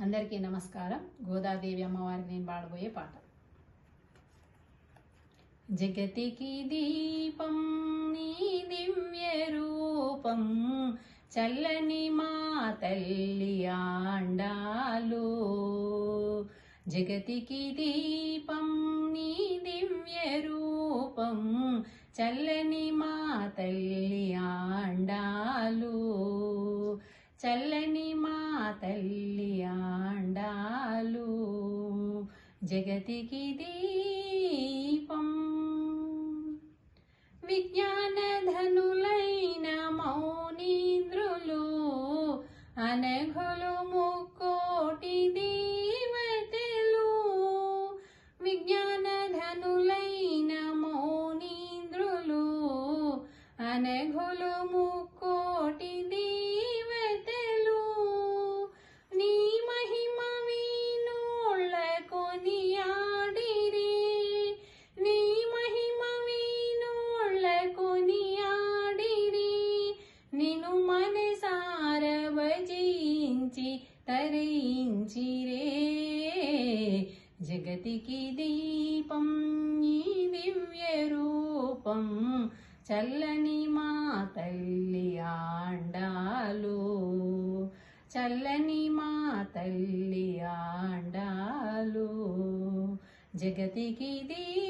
అందరికీ నమస్కారం. గోదాదేవి అమ్మవారికి నేను పాడబోయే పాట. జగతికి దీపం నీ దివ్య రూపం చల్లని మా తల్లి ఆండాలు. జగతికి దీపం నీ దివ్య రూపం చల్లని మా తల్లి జగతికి దీపం. విజ్ఞానధనులైన మౌనీంద్రులు అనఘులు తరయించిరే జగతికి దీపం ఈ దివ్య రూపం చల్లని మా తల్లి ఆండాలు. చల్లని మా తల్లి ఆండాలు. జగతికి దీపం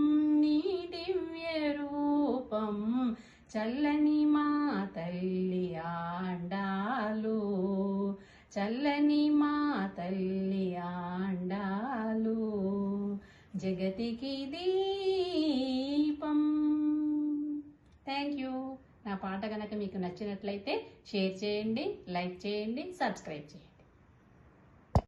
చల్లని మా తల్లి ఆండాలు చల్లని మా తల్లి ఆండాలు జగతికి దీపం. థ్యాంక్ యూ నా పాట కనుక మీకు నచ్చినట్లయితే షేర్ చేయండి లైక్ చేయండి సబ్స్క్రైబ్ చేయండి.